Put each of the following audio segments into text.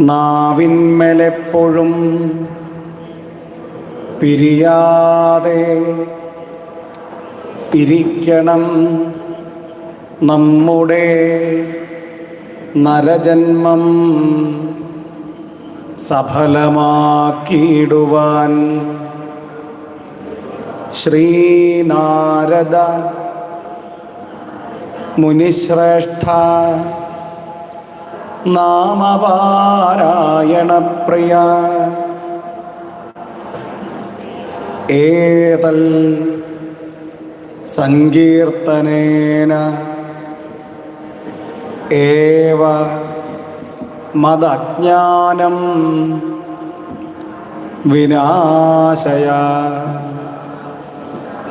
നാവിന്മേലെപ്പോഴും പിരിയാതെ ഇരിക്കണം നമ്മുടെ നരജന്മം സഫലമാക്കിയിടുവാൻ ശ്രീനാരദ മുനിശ്രേഷ്ഠ നാമപാരായണപ്രിയ. ഏതൽ സങ്കീർത്തനേന ഏവ മതജ്ഞാനം വിനാശയ.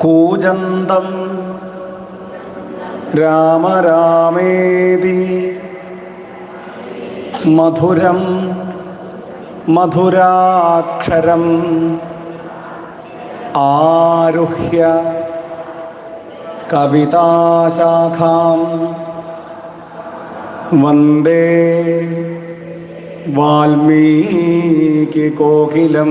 കൂജന്തം. രാമരാമേതി മധുരം മധുരാക്ഷരം. ആരുഹ്യ കവിതാശാഖാം. വന്ദേ വാൽമീകി കോകിലം.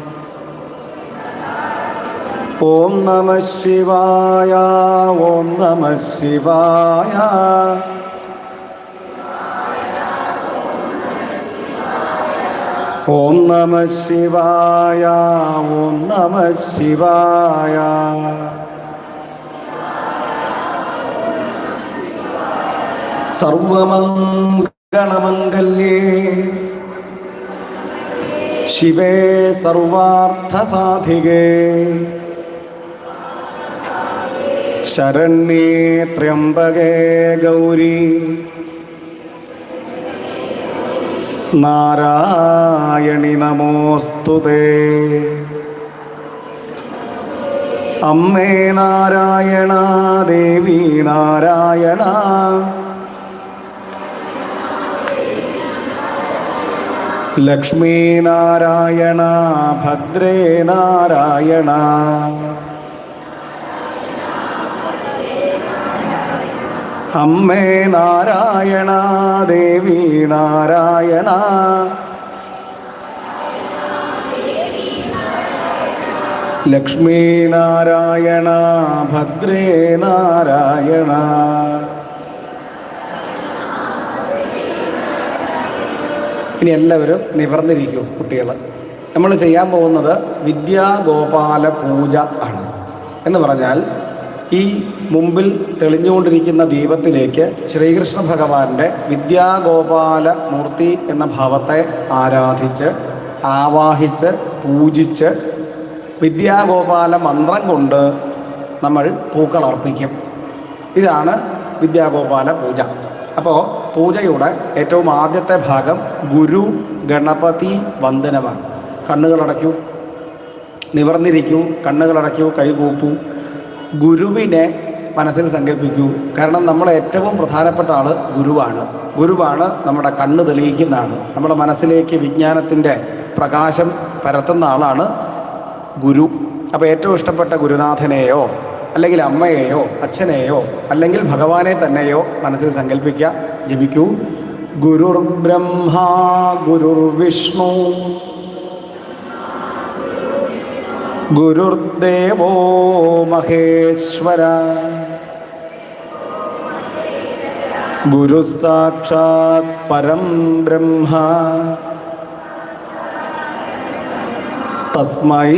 ഓം നമ ശിവായ ഓം നമ ശിവായ. ഓം നമ ശിവായ ഓം നമ ശിവായ. സർവമംഗളമംഗല്യേ. ശിവേ സർവാർത്ഥസാധികേ. ശരണ്യേ ത്രയംബകേ ഗൗരി. നാരായണി നമോസ്തുതേ അമ്മേ നാരായണ ദേവി നാരായണ. ലക്ഷ്മീ നാരായണ ഭദ്രേ നാരായണ. അമ്മേ നാരായണ ദേവി നാരായണ. ലക്ഷ്മീ നാരായണ ഭദ്രേ നാരായണ. ഇനി എല്ലാവരും നിവർന്നിരിക്കൂ കുട്ടികൾ നമ്മൾ ചെയ്യാൻ പോകുന്നത് വിദ്യാഗോപാല പൂജ ആണ്. എന്ന് പറഞ്ഞാൽ ഈ മുമ്പിൽ തെളിഞ്ഞുകൊണ്ടിരിക്കുന്ന ദീപത്തിലേക്ക് ശ്രീകൃഷ്ണ ഭഗവാന്റെ വിദ്യാഗോപാല മൂർത്തി എന്ന ഭാവത്തെ ആരാധിച്ച് ആവാഹിച്ച് പൂജിച്ച് വിദ്യാഗോപാല മന്ത്രം കൊണ്ട് നമ്മൾ പൂക്കൾ അർപ്പിക്കും. ഇതാണ് വിദ്യാഗോപാല പൂജ. അപ്പോൾ പൂജയുടെ ഏറ്റവും ആദ്യത്തെ ഭാഗം ഗുരു ഗണപതി വന്ദനമാണ് കണ്ണുകളടയ്ക്കൂ. നിവർന്നിരിക്കൂ. കണ്ണുകളടയ്ക്കൂ കൈകൂപ്പൂ. ഗുരുവിനെ മനസ്സിൽ സങ്കല്പിക്കൂ. കാരണം നമ്മൾ ഏറ്റവും പ്രധാനപ്പെട്ട ആൾ ഗുരുവാണ്. ഗുരുവാണ് നമ്മുടെ കണ്ണ് തെളിയിക്കുന്ന ആൾ നമ്മുടെ മനസ്സിലേക്ക് വിജ്ഞാനത്തിന്റെ പ്രകാശം പരത്തുന്ന ആളാണ് ഗുരു. അപ്പോൾ ഏറ്റവും ഇഷ്ടപ്പെട്ട ഗുരുനാഥനെയോ അല്ലെങ്കിൽ അമ്മയെയോ അച്ഛനെയോ അല്ലെങ്കിൽ ഭഗവാനെ തന്നെയോ മനസ്സിൽ സങ്കല്പിക്കുക ജപിക്കൂ. ഗുരുർ ബ്രഹ്മ ഗുരുർ വിഷ്ണു. ഗുരുർദേവോ മഹേശ്വര. ഗുരു സാക്ഷാത് പരം ബ്രഹ്മ. തസ്മൈ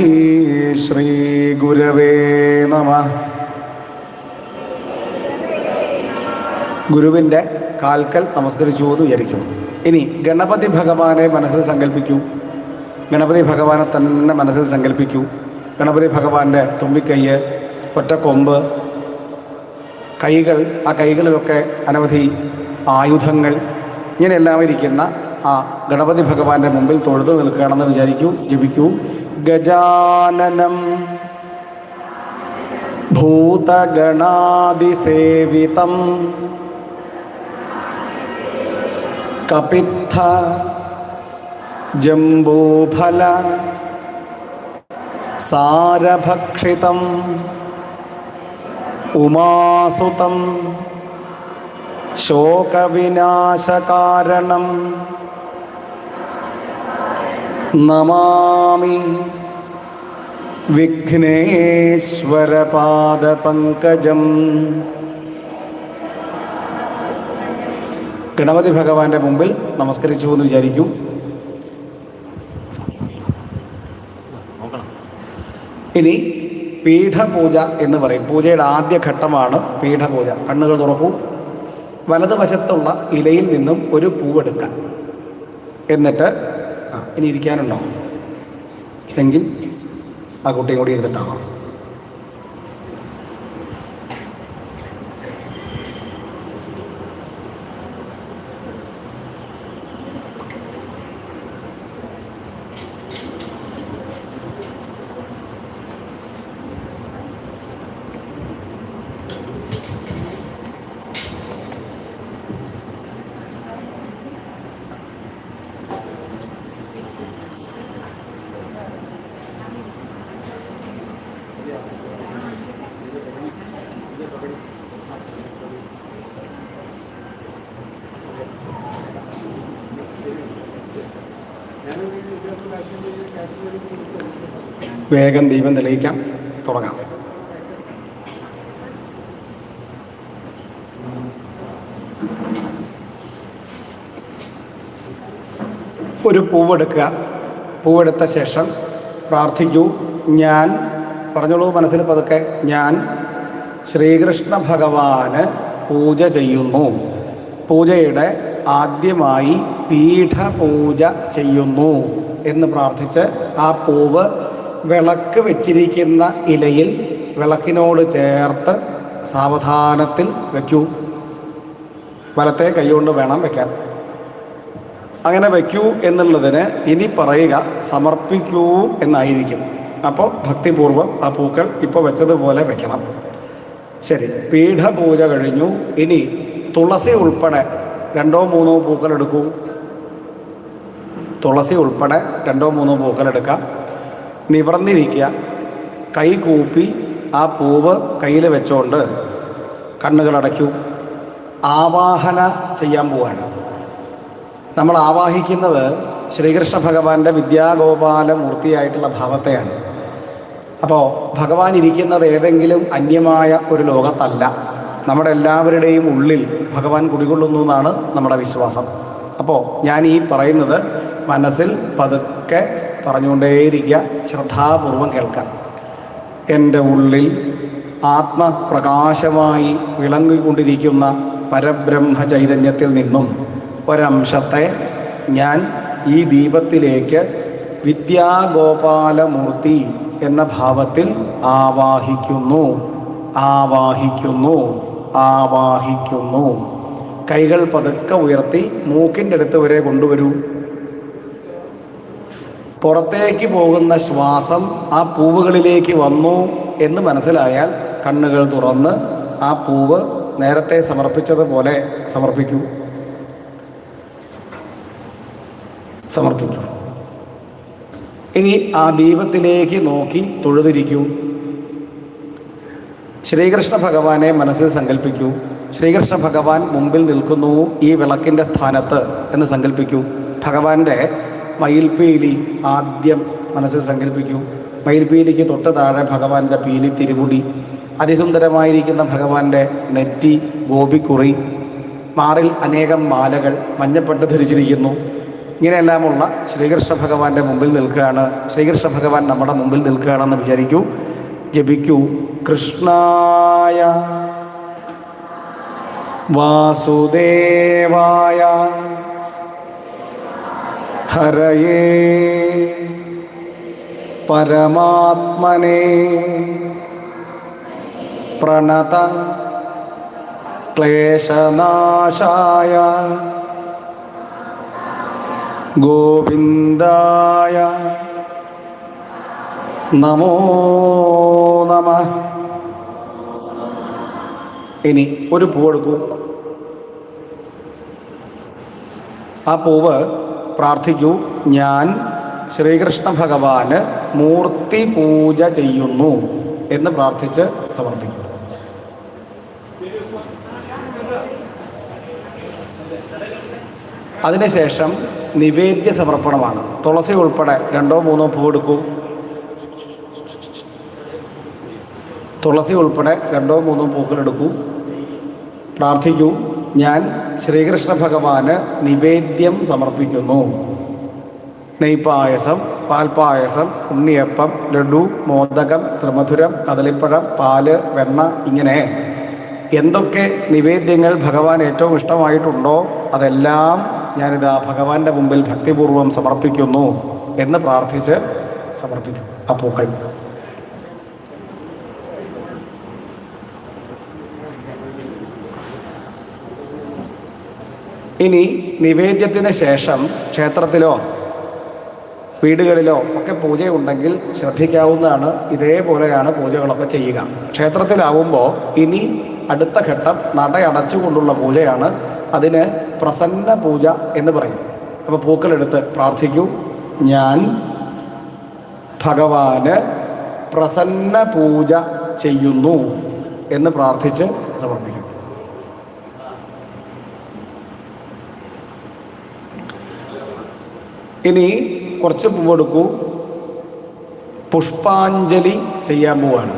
ശ്രീ ഗുരവേ നമ. ഗുരുവിന്റെ കാൽക്കൽ നമസ്കരിച്ചു എന്ന് വിചാരിക്കും ഇനി ഗണപതി ഭഗവാനെ മനസ്സിൽ സങ്കല്പിക്കൂ ഗണപതി ഭഗവാനെ തന്നെ മനസ്സിൽ സങ്കല്പിക്കൂ ഗണപതി ഭഗവാന്റെ തുമ്പിക്കൈയ്യ് ഒറ്റക്കൊമ്പ് കൈകൾ ആ കൈകളിലൊക്കെ അനവധി ആയുധങ്ങൾ. ഇങ്ങനെയെല്ലാം ഇരിക്കുന്ന ആ ഗണപതി ഭഗവാന്റെ മുമ്പിൽ തൊഴുതു നിൽക്കുകയാണെന്ന് വിചാരിക്കൂ ജപിക്കൂ. ഗജാനനം ഭൂതഗണാതിസേവിതം കപിത്ഥ ജംബൂഫല സാരഭക്ഷിതം ഉമാസുതം ശോകവിനാശകാരണം നമാമി വിഘ്നേശ്വരപാദപങ്കജം. ഗണപതി ഭഗവാന്റെ മുമ്പിൽ നമസ്കരിച്ചു എന്ന് വിചാരിക്കും. ഇനി പീഠപൂജ എന്ന് പറയും. പൂജയുടെ ആദ്യ ഘട്ടമാണ് പീഠപൂജ. കണ്ണുകൾ തുറക്കൂ. വലതുവശത്തുള്ള ഇലയിൽ നിന്നും ഒരു പൂവെടുക്കുക. എന്നിട്ട് ഇനി ഇരിക്കാനുണ്ടോ? എങ്കിൽ ആ കുട്ടിയും കൂടി ഇരുന്നിട്ടാവാം. വേഗം ദീപം തെളിയിക്കാം. തുടങ്ങാം. ഒരു പൂവെടുക്കുക. പൂവെടുത്ത ശേഷം പ്രാർത്ഥിക്കൂ. ഞാൻ പറഞ്ഞോളൂ മനസ്സിൽ പതുക്കെ ഞാൻ ശ്രീകൃഷ്ണ ഭഗവാന് പൂജ ചെയ്യുന്നു. പൂജയുടെ ആദ്യമായി പീഠപൂജ ചെയ്യുന്നു എന്ന് പ്രാർത്ഥിച്ച് ആ പൂവ് വിളക്ക് വെച്ചിരിക്കുന്ന ഇലയിൽ വിളക്കിനോട് ചേർത്ത് സാവധാനത്തിൽ വയ്ക്കൂ വലത്തെ കൈകൊണ്ട് വേണം വയ്ക്കാൻ അങ്ങനെ വയ്ക്കൂ എന്നുള്ളതിന് ഇനി പറയുക സമർപ്പിക്കൂ എന്നായിരിക്കും. അപ്പോൾ ഭക്തിപൂർവം ആ പൂക്കൾ ഇപ്പോൾ വെച്ചതുപോലെ വെക്കണം. ശരി പീഠപൂജ കഴിഞ്ഞു. ഇനി തുളസി ഉൾപ്പെടെ രണ്ടോ മൂന്നോ പൂക്കൾ എടുക്കൂ. തുളസി ഉൾപ്പെടെ രണ്ടോ മൂന്നോ പൂക്കൾ എടുക്കാം. നിവർന്നിരിക്കുക. കൈ കൂപ്പി ആ പൂവ് കയ്യിൽ വെച്ചുകൊണ്ട് കണ്ണുകൾ അടയ്ക്കൂ ആവാഹന ചെയ്യാൻ പോവാണ്. നമ്മൾ ആവാഹിക്കുന്നത് ശ്രീകൃഷ്ണ ഭഗവാന്റെ വിദ്യാഗോപാല മൂർത്തിയായിട്ടുള്ള ഭാവത്തെയാണ്. അപ്പോൾ ഭഗവാൻ ഇരിക്കുന്നത് ഏതെങ്കിലും അന്യമായ ഒരു ലോകത്തല്ല. നമ്മുടെ എല്ലാവരുടെയും ഉള്ളിൽ ഭഗവാൻ കുടികൊള്ളുന്നു എന്നാണ് നമ്മുടെ വിശ്വാസം. അപ്പോൾ ഞാൻ ഈ പറയുന്നത് മനസ്സിൽ പതുക്കെ പറഞ്ഞുകൊണ്ടേയിരിക്കുക. ശ്രദ്ധാപൂർവം കേൾക്കാം. എന്റെ ഉള്ളിൽ ആത്മപ്രകാശമായി വിളങ്ങിക്കൊണ്ടിരിക്കുന്ന പരബ്രഹ്മ ചൈതന്യത്തിൽ നിന്നും ഒരംശത്തെ ഞാൻ ഈ ദീപത്തിലേക്ക് വിദ്യാഗോപാലമൂർത്തി എന്ന ഭാവത്തിൽ ആവാഹിക്കുന്നു. ആവാഹിക്കുന്നു. ആവാഹിക്കുന്നു. കൈകൾ പതുക്കെ ഉയർത്തി മൂക്കിന്റെ അടുത്ത് വരെ കൊണ്ടുവരൂ. പുറത്തേക്ക് പോകുന്ന ശ്വാസം ആ പൂവുകളിലേക്ക് വന്നു എന്ന് മനസ്സിലായാൽ കണ്ണുകൾ തുറന്ന് ആ പൂവ് നേരത്തെ സമർപ്പിച്ചതുപോലെ സമർപ്പിക്കൂ. സമർപ്പിക്കൂ. ഇനി ആ ദീപത്തിലേക്ക് നോക്കി തൊഴുതിരിക്കൂ. ശ്രീകൃഷ്ണ ഭഗവാനെ മനസ്സിൽ സങ്കല്പിക്കൂ. ശ്രീകൃഷ്ണ ഭഗവാൻ മുമ്പിൽ നിൽക്കുന്നു ഈ വിളക്കിന്റെ സ്ഥാനത്ത് എന്ന് സങ്കല്പിക്കൂ. ഭഗവാന്റെ മയിൽപീലി ആദ്യം മനസ്സിൽ സങ്കല്പിക്കൂ. മയിൽപീലിക്ക് തൊട്ട് താഴെ ഭഗവാന്റെ പീലി തിരുമുടി. അതിസുന്ദരമായിരിക്കുന്ന ഭഗവാന്റെ നെറ്റി ഗോപിക്കുറി. മാറിൽ അനേകം മാലകൾ മഞ്ഞപ്പെട്ട് ധരിച്ചിരിക്കുന്നു. ഇങ്ങനെയെല്ലാമുള്ള ശ്രീകൃഷ്ണ ഭഗവാന്റെ മുമ്പിൽ നിൽക്കുകയാണ്. ശ്രീകൃഷ്ണ ഭഗവാൻ നമ്മുടെ മുമ്പിൽ നിൽക്കുകയാണെന്ന് വിചാരിക്കൂ. ജപിക്കൂ. കൃഷ്ണായ വാസുദേവായ ഹരയേ. പരമാത്മനെ. പ്രണത ക്ലേശനാശായ. ഗോവിന്ദായ. നമോ നമ. ഇനി ഒരു പൂവെടുക്കൂ ആ പൂവ് പ്രാർത്ഥിക്കൂ. ഞാൻ ശ്രീകൃഷ്ണ ഭഗവാന് മൂർത്തി പൂജ ചെയ്യുന്നു എന്ന് പ്രാർത്ഥിച്ച് സമർപ്പിക്കും. അതിനുശേഷം നിവേദ്യ സമർപ്പണമാണ്. തുളസി ഉൾപ്പെടെ രണ്ടോ മൂന്നോ പൂ പൂവെടുക്കൂ തുളസി ഉൾപ്പെടെ രണ്ടോ മൂന്നോ പൂക്കളെടുക്കൂ പ്രാർത്ഥിക്കൂ. ഞാൻ ശ്രീകൃഷ്ണ ഭഗവാന് നിവേദ്യം സമർപ്പിക്കുന്നു. നെയ്പായസം പാൽപ്പായസം ഉണ്ണിയപ്പം ലഡു മോദകം ത്രിമധുരം കദളിപ്പഴം പാൽ വെണ്ണ ഇങ്ങനെ. എന്തൊക്കെ നിവേദ്യങ്ങൾ ഭഗവാൻ ഏറ്റവും ഇഷ്ടമായിട്ടുണ്ടോ അതെല്ലാം ഞാനിതാ ഭഗവാന്റെ മുമ്പിൽ ഭക്തിപൂർവം സമർപ്പിക്കുന്നു എന്ന് പ്രാർത്ഥിച്ച് സമർപ്പിക്കും. ആ പൂക്കൾ ഇനി നിവേദ്യത്തിന് ശേഷം ക്ഷേത്രത്തിലോ വീടുകളിലോ ഒക്കെ പൂജയുണ്ടെങ്കിൽ ശ്രദ്ധിക്കാവുന്നതാണ്. ഇതേപോലെയാണ് പൂജകളൊക്കെ ചെയ്യുക. ക്ഷേത്രത്തിലാവുമ്പോൾ ഇനി അടുത്ത ഘട്ടം നടയടച്ചുകൊണ്ടുള്ള പൂജയാണ്. അതിന് പ്രസന്ന പൂജ എന്ന് പറയും. അപ്പോൾ പൂക്കളെടുത്ത് പ്രാർത്ഥിക്കൂ. ഞാൻ ഭഗവാന് പ്രസന്ന പൂജ ചെയ്യുന്നു എന്ന് പ്രാർത്ഥിച്ച് സമർപ്പിക്കും. ഇനി കുറച്ച് പൂവെടുക്കൂ പുഷ്പാഞ്ജലി ചെയ്യാൻ പോവാണ്.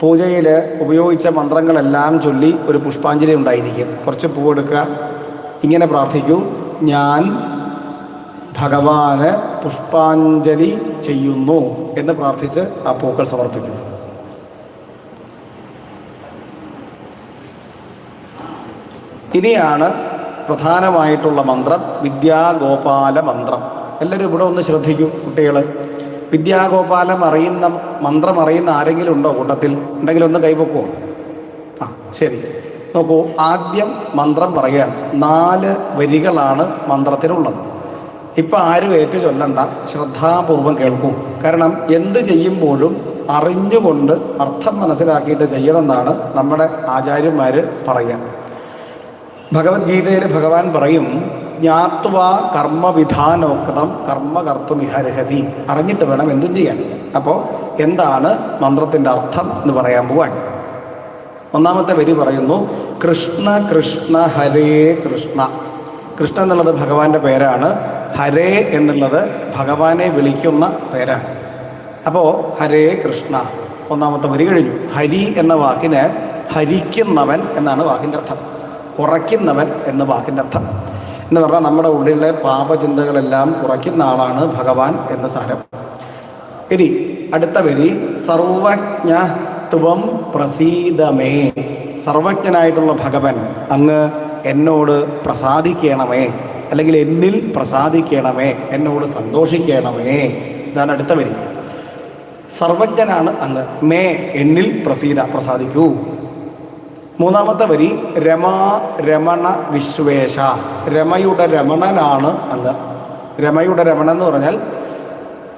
പൂജയിൽ ഉപയോഗിച്ച മന്ത്രങ്ങളെല്ലാം ചൊല്ലി ഒരു പുഷ്പാഞ്ജലി ഉണ്ടായിരിക്കും. കുറച്ച് പൂവെടുക്കുക ഇങ്ങനെ പ്രാർത്ഥിക്കൂ. ഞാൻ ഭഗവാന് പുഷ്പാഞ്ജലി ചെയ്യുന്നു എന്ന് പ്രാർത്ഥിച്ച് ആ പൂക്കൾ സമർപ്പിക്കുന്നു. ഇനിയാണ് പ്രധാനമായിട്ടുള്ള മന്ത്രം വിദ്യാഗോപാല മന്ത്രം. എല്ലാവരും ഇവിടെ ഒന്ന് ശ്രദ്ധിക്കൂ കുട്ടികളെ. വിദ്യാഗോപാലം അറിയുന്ന മന്ത്രം അറിയുന്ന ആരെങ്കിലും ഉണ്ടോ കൂട്ടത്തിൽ? ഉണ്ടെങ്കിൽ ഒന്ന് കൈപൊക്കുമോ ആ ശരി. നോക്കൂ ആദ്യം മന്ത്രം പറയുകയാണ്. നാല് വരികളാണ് മന്ത്രത്തിനുള്ളത്. ഇപ്പം ആരും ഏറ്റു ചൊല്ലണ്ട. ശ്രദ്ധാപൂർവം കേൾക്കൂ. കാരണം എന്ത് ചെയ്യുമ്പോഴും അറിഞ്ഞുകൊണ്ട് അർത്ഥം മനസ്സിലാക്കിയിട്ട് ചെയ്യണമെന്നാണ് നമ്മുടെ ആചാര്യന്മാർ പറയുക. ഭഗവത്ഗീതയിൽ ഭഗവാൻ പറയും ജ്ഞാത്വ കർമ്മവിധാനോക്തം കർമ്മ കർത്തുമിഹരഹസി അറിഞ്ഞിട്ട് വേണം എന്തും ചെയ്യാൻ. അപ്പോൾ എന്താണ് മന്ത്രത്തിന്റെ അർത്ഥം എന്ന് പറയാൻ പോവാൻ. ഒന്നാമത്തെ വരി പറയുന്നു കൃഷ്ണ കൃഷ്ണ ഹരേ കൃഷ്ണ. കൃഷ്ണ എന്നുള്ളത് ഭഗവാന്റെ പേരാണ്. ഹരേ എന്നുള്ളത് ഭഗവാനെ വിളിക്കുന്ന പേരാണ്. അപ്പോൾ ഹരേ കൃഷ്ണ. ഒന്നാമത്തെ വരി കഴിഞ്ഞു. ഹരി എന്ന വാക്കിന് ഹരിക്കുന്നവൻ എന്നാണ് വാക്കിന്റെ അർത്ഥം. കുറയ്ക്കുന്നവൻ എന്ന വാക്കിന്റെ അർത്ഥം. എന്ന് പറഞ്ഞാൽ നമ്മുടെ ഉള്ളിലെ പാപചിന്തകളെല്ലാം കുറയ്ക്കുന്ന ആളാണ് ഭഗവാൻ എന്ന സാരം. ഇനി അടുത്ത വരി സർവജ്ഞ ത്വം പ്രസീതമേ. സർവജ്ഞനായിട്ടുള്ള ഭഗവൻ അങ്ങ് എന്നോട് പ്രസാദിക്കണമേ അല്ലെങ്കിൽ എന്നിൽ പ്രസാദിക്കണമേ എന്നോട് സന്തോഷിക്കണമേ. ഇതാണ് അടുത്ത വരി. സർവജ്ഞനാണ് അങ്ങ്. മേ എന്നിൽ പ്രസീത പ്രസാദിക്കൂ. മൂന്നാമത്തെ വരി രമാ രമണ വിശ്വേശ. രമയുടെ രമണനാണ് അങ്ങ് രമയുടെ രമണൻ എന്ന് പറഞ്ഞാൽ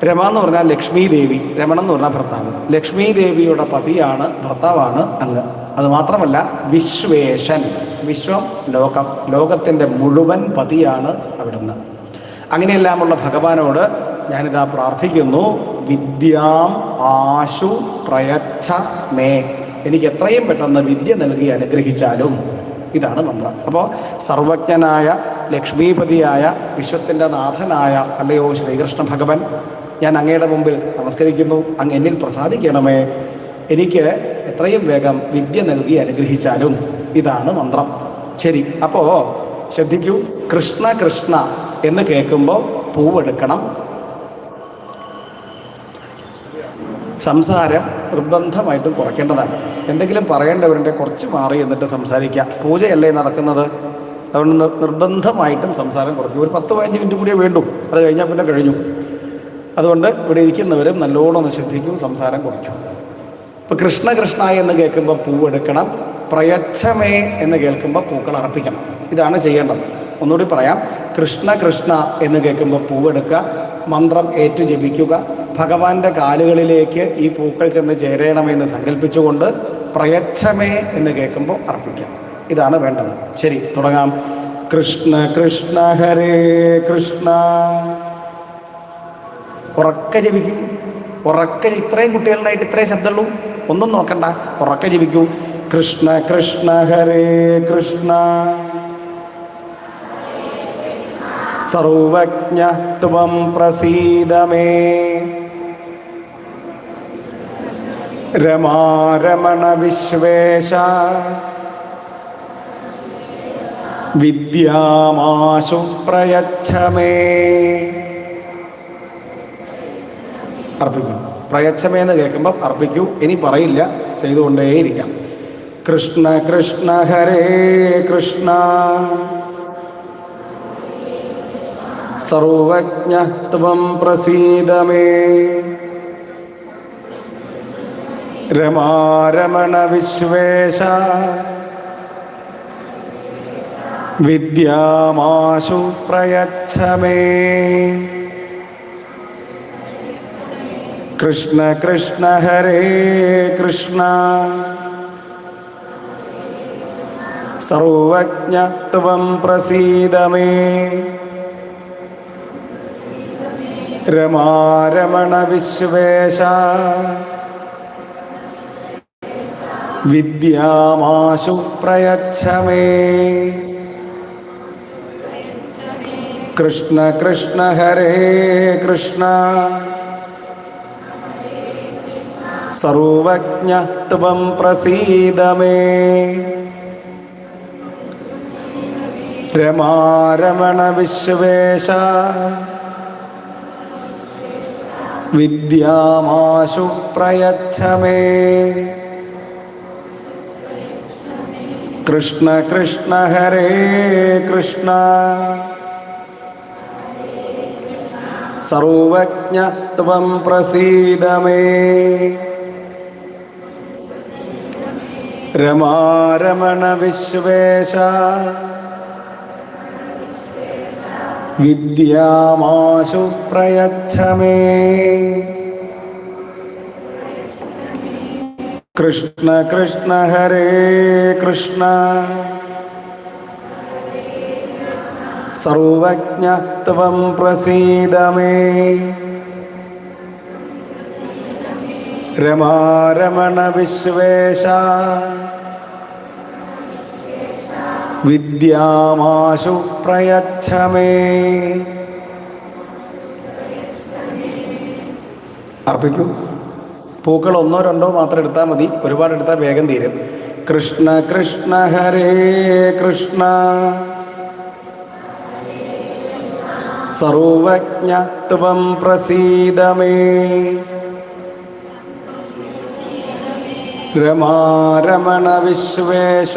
രമ എന്ന് പറഞ്ഞാൽ ലക്ഷ്മി ദേവി രമണൻ എന്ന് പറഞ്ഞാൽ ഭർത്താവ്. ലക്ഷ്മി ദേവിയുടെ പതിയാണ് ഭർത്താവാണ് അങ്ങ് അത് മാത്രമല്ല വിശ്വേശൻ വിശ്വം ലോകം ലോകത്തിന്റെ മുഴുവൻ പതിയാണ് അവിടുന്ന്. അങ്ങനെയെല്ലാമുള്ള ഭഗവാനോട് ഞാനിതാ പ്രാർത്ഥിക്കുന്നു വിദ്യാം ആശു പ്രയച്ഛ മേ. എനിക്ക് എത്രയും പെട്ടെന്ന് വിദ്യ നൽകി അനുഗ്രഹിച്ചാലും ഇതാണ് മന്ത്രം. അപ്പോൾ സർവജ്ഞനായ ലക്ഷ്മീപതിയായ വിശ്വത്തിന്റെ നാഥനായ അല്ലയോ ശ്രീകൃഷ്ണ ഭഗവൻ ഞാൻ അങ്ങയുടെ മുമ്പിൽ നമസ്കരിക്കുന്നു. അങ്ങ് എന്നിൽ പ്രസാദിക്കണമേ. എനിക്ക് എത്രയും വേഗം വിദ്യ നൽകി അനുഗ്രഹിച്ചാലും ഇതാണ് മന്ത്രം. ശരി അപ്പോൾ ശ്രദ്ധിക്കൂ. കൃഷ്ണ കൃഷ്ണ എന്ന് കേൾക്കുമ്പോൾ പൂവെടുക്കണം. സംസാരം നിർബന്ധമായിട്ടും കുറയ്ക്കേണ്ടതാണ്. എന്തെങ്കിലും പറയേണ്ടവരുടെ കുറച്ച് മാറി എന്നിട്ട് സംസാരിക്കുക. പൂജയല്ലേ നടക്കുന്നത്? അതുകൊണ്ട് നിർബന്ധമായിട്ടും സംസാരം കുറയ്ക്കും ഒരു പത്ത് പതിനഞ്ച് മിനിറ്റ് കൂടിയേ വേണ്ടൂ. അത് കഴിഞ്ഞാൽ പിന്നെ കഴിഞ്ഞു. അതുകൊണ്ട് ഇവിടെ ഇരിക്കുന്നവരും നല്ലോണം ഒന്ന് ശ്രദ്ധിക്കും സംസാരം കുറയ്ക്കും. ഇപ്പം കൃഷ്ണ കൃഷ്ണ എന്ന് കേൾക്കുമ്പോൾ പൂവെടുക്കണം പ്രയച്ഛമേ എന്ന് കേൾക്കുമ്പോൾ പൂക്കൾ അർപ്പിക്കണം. ഇതാണ് ചെയ്യേണ്ടത്. ഒന്നുകൂടി പറയാം. കൃഷ്ണ കൃഷ്ണ എന്ന് കേൾക്കുമ്പോൾ പൂവെടുക്കുക മന്ത്രം ഏറ്റു ജപിക്കുക ഭഗവാന്റെ കാലുകളിലേക്ക് ഈ പൂക്കൾ ചെന്ന് ചേരണമെന്ന് സങ്കല്പിച്ചുകൊണ്ട് പ്രയച്ഛമേ എന്ന് കേൾക്കുമ്പോൾ അർപ്പിക്കാം. ഇതാണ് വേണ്ടത്. ശരി തുടങ്ങാം. കൃഷ്ണ കൃഷ്ണ ഹരേ കൃഷ്ണ. ഉറക്കെ ജപിക്കൂ. ഉറക്കെ ഇത്രയും കുട്ടികളുണ്ടായിട്ട് ഇത്രയും ശബ്ദമുള്ളൂ. ഒന്നും നോക്കണ്ട. ഉറക്കെ ജപിക്കൂ. കൃഷ്ണ കൃഷ്ണ ഹരേ കൃഷ്ണ. സർവജ്ഞ ത്വം പ്രസീദമേ രമാരമണ വിശ്വേശ വിദ്യാമാശു പ്രയച്ഛമേ. അർപ്പിക്കും. പ്രയച്ഛമേന്ന് കേൾക്കുമ്പോൾ അർപ്പിക്കൂ. ഇനി പറയില്ല. ചെയ്തുകൊണ്ടേയിരിക്കാം. കൃഷ്ണ കൃഷ്ണ ഹരേ കൃഷ്ണ. സർവജ്ഞ ത്വം പ്രസീദമേ രമാരമണ വിശ്വേശ വിദ്യാമാശു പ്രയച്ഛമേ. കൃഷ്ണ കൃഷ്ണ ഹരേ കൃഷ്ണ. സർവജ്ഞത്വം പ്രസീദമേ രമാരമണ വിശ്വേശ വിദ്യാമാശു പ്രയച്ഛമേ. കൃഷ്ണ കൃഷ്ണ ഹരേ കൃഷ്ണ. സർവജ്ഞ ത്വം പ്രസീദമേ രമാരമണ വിശ്വേശ. വിദ്യാമാശു പ്രയച്ഛമേ. കൃഷ്ണ കൃഷ്ണ ഹരേ കൃഷ്ണ. സർവജ്ഞ ത്വം പ്രസീദമേ രമാരമണ വിശ്വേശ. വിദ്യാമാശു പ്രയച്ഛമേ കൃഷ്ണ കൃഷ്ണ ഹരേ കൃഷ്ണ. സർവജ്ഞത്വം പ്രസീതമേ. രമാരമണ വിശ്വേശ. വിദ്യാമാശു പ്രയച്ഛമേ. അർപ്പിക്കൂ. പൂക്കൾ ഒന്നോ രണ്ടോ മാത്രം എടുത്താൽ മതി. ഒരുപാട് എടുത്താൽ വേഗം തീരും. കൃഷ്ണ കൃഷ്ണ ഹരേ കൃഷ്ണ. സർവജ്ഞത്വം പ്രസീതമേ. രമാരമണ വിശ്വേശ.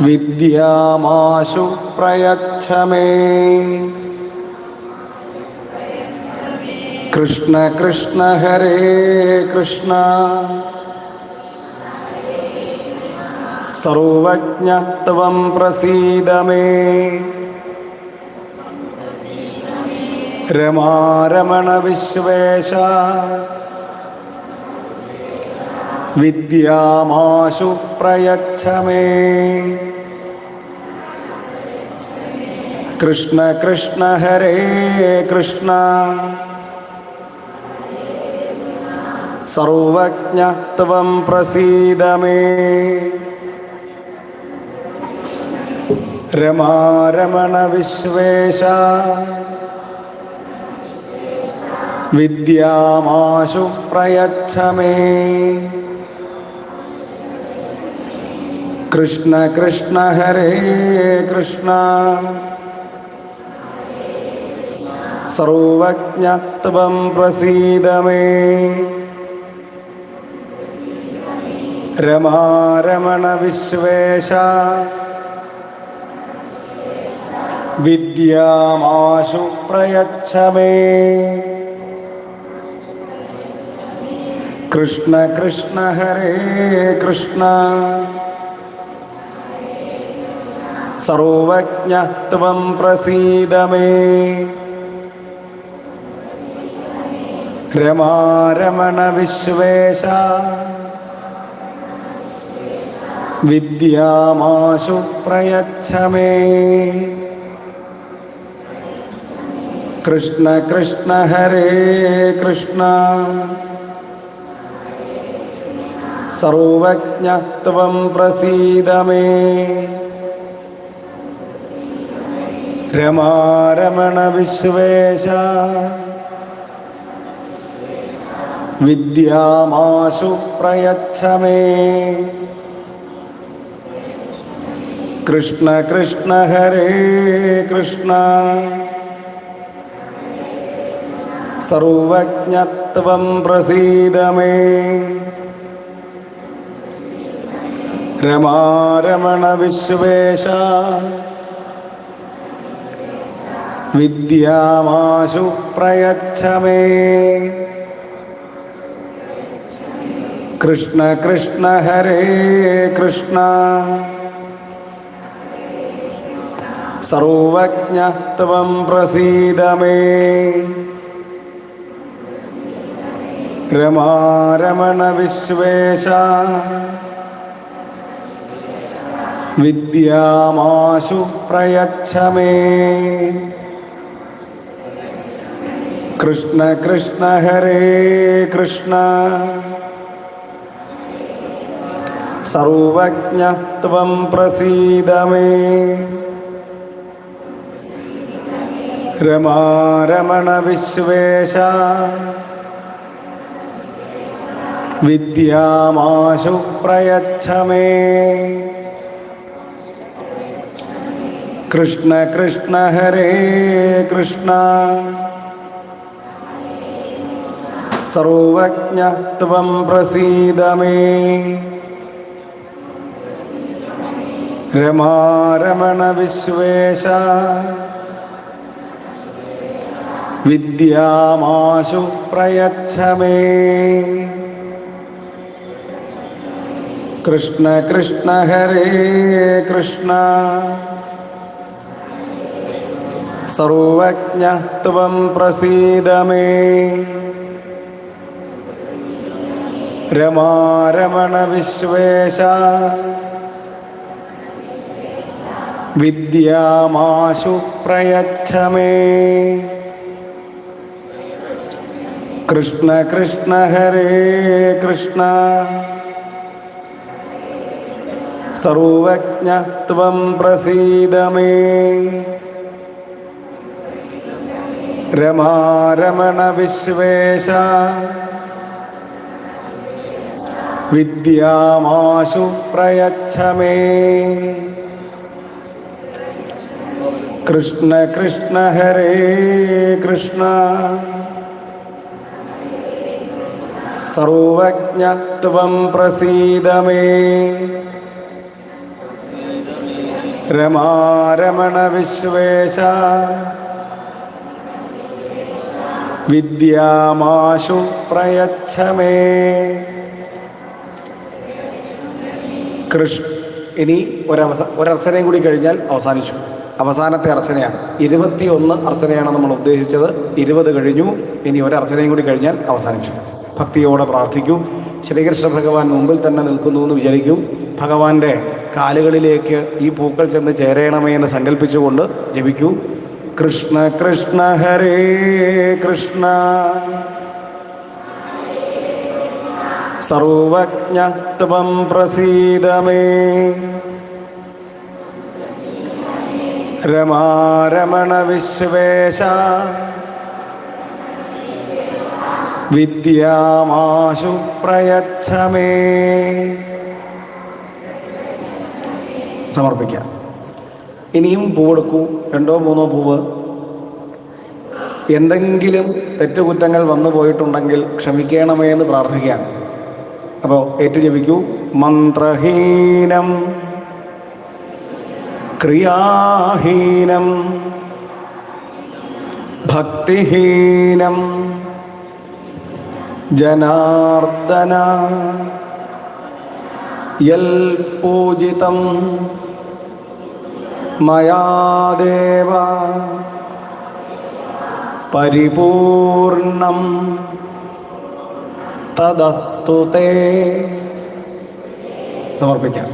വിദ്യാമാശു പ്രയച്ഛമേ. കൃഷ്ണ കൃഷ്ണ ഹരേ കൃഷ്ണ. സർവജ്ഞത്വം പ്രസീദമേ രമാരമണ വിശ്വേശ. വിദ്യാമാശു പ്രയച്ഛമേ. കൃഷ്ണ കൃഷ്ണ ഹരേ കൃഷ്ണ. സർവജ്ഞ പ്രസീതമേ. രമാരമണ വിശ്വേശ. വിദ്യാമാശു പ്രയച്ഛമേ. കൃഷ്ണ കൃഷ്ണ ഹരേ കൃഷ്ണ. സർവജ്ഞത്വം പ്രസീദ രമാരമണ വിശ്വേശ വിദ്യാമാശു പ്രയച്ഛ കൃഷ്ണ കൃഷ്ണ ഹരേ കൃഷ്ണ. സർവജ്ഞത്വം പ്രസീദ മേ രമാരമണ വിശ്വേശ വിദ്യാമാശു പ്രയച്ഛമേ. കൃഷ്ണ കൃഷ്ണ ഹരേ കൃഷ്ണ. സർവജ്ഞത്വം പ്രസീദമേ രമാരമണ വിശ്വേശ. വിദ്യാമാശു പ്രയച്ഛ മേ കൃഷ്ണ കൃഷ്ണ ഹരേ കൃഷ്ണ. സർവജ്ഞത്വം പ്രസീതമേ. രമാരമണ വിശ്വേശ. വിദ്യാമാശു പ്രയച്ഛമേ. കൃഷ്ണ കൃഷ്ണ ഹരേ കൃഷ്ണ. സർവജ്ഞത്വം പ്രസീദ മേ രമാരമണ വിശ്വേശ. വിദ്യാമാശു പ്രയച്ഛ മേ കൃഷ്ണ കൃഷ്ണ ഹരേ കൃഷ്ണ. സർവജ്ഞത്വം പ്രസീദ മേ രമാരമണ വിശ്വേശ വിദ്യാമാശു പ്രയച്ഛമേ. കൃഷ്ണ കൃഷ്ണ ഹരേ കൃഷ്ണ. സർവജ്ഞത്വം പ്രസീദമേ രമാരമണ വിശ്വേശ വിദ്യാമാശു പ്രയച്ഛമേ. കൃഷ്ണ കൃഷ്ണ ഹരേ കൃഷ്ണ. സർവജ്ഞത്വം പ്രസീദമേ രമാരമണ വിശ്വേശ. വിദ്യാമാശു പ്രയച്ഛ മേ കൃഷ്ണ കൃഷ്ണ ഹരേ കൃഷ്ണ. സർവജ്ഞത്വം പ്രസീതമേ. രമാരമണ വിശ്വേശ. വിദ്യാമാശു പ്രയച്ഛ മേ കൃഷ്ണ കൃഷ്ണ ഹരേ കൃഷ്ണ. സർവജ്ഞത്വം പ്രസീതമേ. രമാരമണ വിശ്വേശ വിദ്യാമാശു പ്രയച്ഛമേ. കൃഷ് ഇനി ഒരവസ ഒരർച്ചനയും കൂടി കഴിഞ്ഞാൽ അവസാനിച്ചു. അവസാനത്തെ അർച്ചനയാണ്. ഇരുപത്തിയൊന്ന് അർച്ചനയാണ് നമ്മൾ ഉദ്ദേശിച്ചത്. ഇരുപത് കഴിഞ്ഞു. ഇനി ഒരർച്ചനയും കൂടി കഴിഞ്ഞാൽ അവസാനിച്ചു. ഭക്തിയോടെ പ്രാർത്ഥിക്കൂ. ശ്രീകൃഷ്ണ ഭഗവാൻ മുമ്പിൽ തന്നെ നിൽക്കുന്നു എന്ന് വിചാരിക്കൂ. ഭഗവാന്റെ കാലുകളിലേക്ക് ഈ പൂക്കൾ ചെന്ന് ചേരേണമേ എന്ന് സങ്കല്പിച്ചുകൊണ്ട് ജപിക്കൂ. കൃഷ്ണ കൃഷ്ണ ഹരേ കൃഷ്ണ. സർവജ്ഞത്വം പ്രസീതമേ. രമാരമണ വിശ്വേശ. വിദ്യാമാശു പ്രയച്ഛമേ സമർപ്പിക്കാം. ഇനിയും പൂവെടുക്കൂ രണ്ടോ മൂന്നോ പൂവ്. എന്തെങ്കിലും തെറ്റുകുറ്റങ്ങൾ വന്നു പോയിട്ടുണ്ടെങ്കിൽ ക്ഷമിക്കണമേ എന്ന് പ്രാർത്ഥിക്കുകയാണ്. അപ്പോൾ ഏറ്റു ജപിക്കൂ. മന്ത്രഹീനം. ക്രിയാഹീനം. ഭക്തിഹീനം. ജനാർദ്ദന യൽ പൂജിതം മയാദേവ പരിപൂർണം തദസ്തു തേ. സമർപ്പിക്കാം.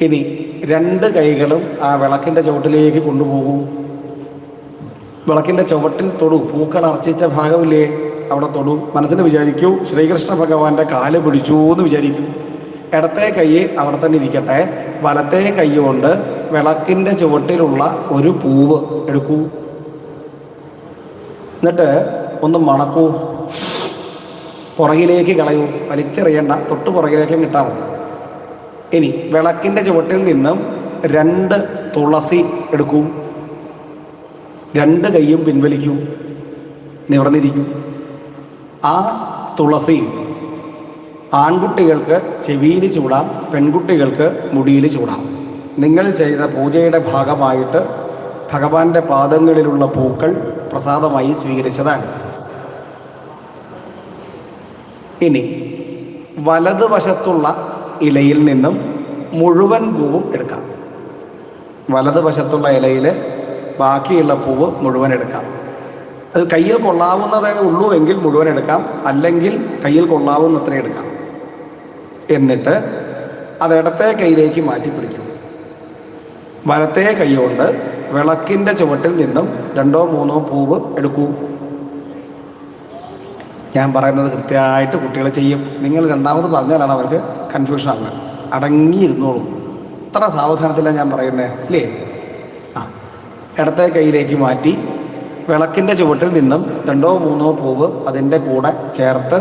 ഇനി രണ്ട് കൈകളും ആ വിളക്കിന്റെ ചുവട്ടിലേക്ക് കൊണ്ടുപോകൂ. വിളക്കിന്റെ ചുവട്ടിൽ തൊടു. പൂക്കൾ അർച്ചിച്ച ഭാഗമില്ലേ? അവിടെ തൊടും. മനസ്സിന് വിചാരിക്കൂ ശ്രീകൃഷ്ണ ഭഗവാന്റെ കാൽ പിടിച്ചു എന്ന് വിചാരിക്കൂ. ഇടത്തെ കൈ അവിടെ തന്നെ ഇരിക്കട്ടെ. വലത്തെ കൈ കൊണ്ട് വിളക്കിന്റെ ചുവട്ടിലുള്ള ഒരു പൂവ് എടുക്കൂ. എന്നിട്ട് ഒന്ന് മണക്കൂ. പുറകിലേക്ക് കളയൂ. വലിച്ചെറിയണ്ട. തൊട്ട് പുറകിലേക്കും കിട്ടാൻ മതി. ഇനി വിളക്കിന്റെ ചുവട്ടിൽ നിന്നും രണ്ട് തുളസി എടുക്കൂ. രണ്ട് കൈയും പിൻവലിക്കൂ. നിവർന്നിരിക്കൂ. ആ തുളസി ആൺകുട്ടികൾക്ക് ചെവിയിൽ ചൂടാം പെൺകുട്ടികൾക്ക് മുടിയിൽ ചൂടാം. നിങ്ങൾ ചെയ്ത പൂജയുടെ ഭാഗമായിട്ട് ഭഗവാന്റെ പാദങ്ങളിലുള്ള പൂക്കൾ പ്രസാദമായി സ്വീകരിച്ചതാണ്. ഇനി വലതുവശത്തുള്ള ഇലയിൽ നിന്നും മുഴുവൻ പൂവും എടുക്കാം. വലതുവശത്തുള്ള ഇലയിൽ ബാക്കിയുള്ള പൂവ് മുഴുവൻ എടുക്കാം. അത് കയ്യിൽ കൊള്ളാവുന്നതേ ഉള്ളൂ എങ്കിൽ മുഴുവൻ എടുക്കാം. അല്ലെങ്കിൽ കയ്യിൽ കൊള്ളാവുന്നത്ര എടുക്കാം. എന്നിട്ട് അത് ഇടത്തെ കൈയിലേക്ക് മാറ്റി പിടിക്കും. വലത്തെ കൈ കൊണ്ട് വിളക്കിന്റെ ചുവട്ടിൽ നിന്നും രണ്ടോ മൂന്നോ പൂവ് എടുക്കൂ. ഞാൻ പറയുന്നത് കൃത്യമായിട്ട് കുട്ടികൾ ചെയ്യും. നിങ്ങൾ രണ്ടാമത് പറഞ്ഞാലാണ് അവർക്ക് കൺഫ്യൂഷൻ ആകുന്നത് അടങ്ങിയിരുന്നോളൂ. ഇത്ര സാവധാനത്തിലാണ് ഞാൻ പറയുന്നത്. അല്ലേ ആ. ഇടത്തെ കൈയിലേക്ക് മാറ്റി വിളക്കിന്റെ ചുവട്ടിൽ നിന്നും രണ്ടോ മൂന്നോ പൂവ് അതിന്റെ കൂടെ ചേർത്ത്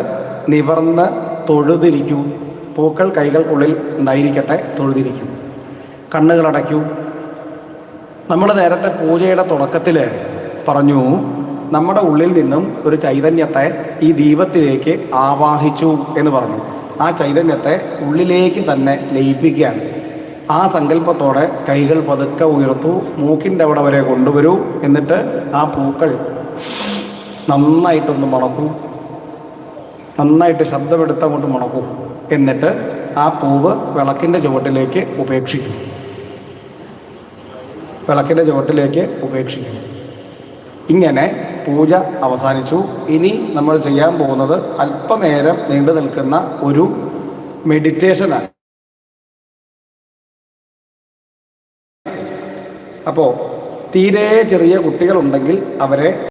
നിവർന്ന് തൊഴുതിരിക്കൂ. പൂക്കൾ കൈകൾക്കുള്ളിൽ ഉണ്ടായിരിക്കട്ടെ തൊഴുതിരിക്കൂ. കണ്ണുകളടയ്ക്കൂ നമ്മൾ നേരത്തെ പൂജയുടെ തുടക്കത്തിൽ പറഞ്ഞു നമ്മുടെ ഉള്ളിൽ നിന്നും ഒരു ചൈതന്യത്തെ ഈ ദീപത്തിലേക്ക് ആവാഹിച്ചു എന്ന് പറഞ്ഞു. ആ ചൈതന്യത്തെ ഉള്ളിലേക്ക് തന്നെ ലയിപ്പിക്കുകയാണ്. ആ സങ്കല്പത്തോടെ കൈകൾ പതുക്കെ ഉയർത്തു മൂക്കിന്റെ അവിടെ വരെ കൊണ്ടുവരൂ. എന്നിട്ട് ആ പൂക്കൾ നന്നായിട്ടൊന്ന് മണക്കൂ. നന്നായിട്ട് ശബ്ദമെടുത്തങ്ങോട്ട് മണക്കൂ. എന്നിട്ട് ആ പൂവ് വിളക്കിന്റെ ചുവട്ടിലേക്ക് ഉപേക്ഷിക്കും. വിളക്കിന്റെ ചുവട്ടിലേക്ക് ഉപേക്ഷിക്കും. ഇങ്ങനെ പൂജ അവസാനിച്ചു. ഇനി നമ്മൾ ചെയ്യാൻ പോകുന്നത് അല്പനേരം നീണ്ടു നിൽക്കുന്ന ഒരു മെഡിറ്റേഷനാണ് അപ്പോൾ തീരെ ചെറിയ കുട്ടികളുണ്ടെങ്കിൽ അവരെ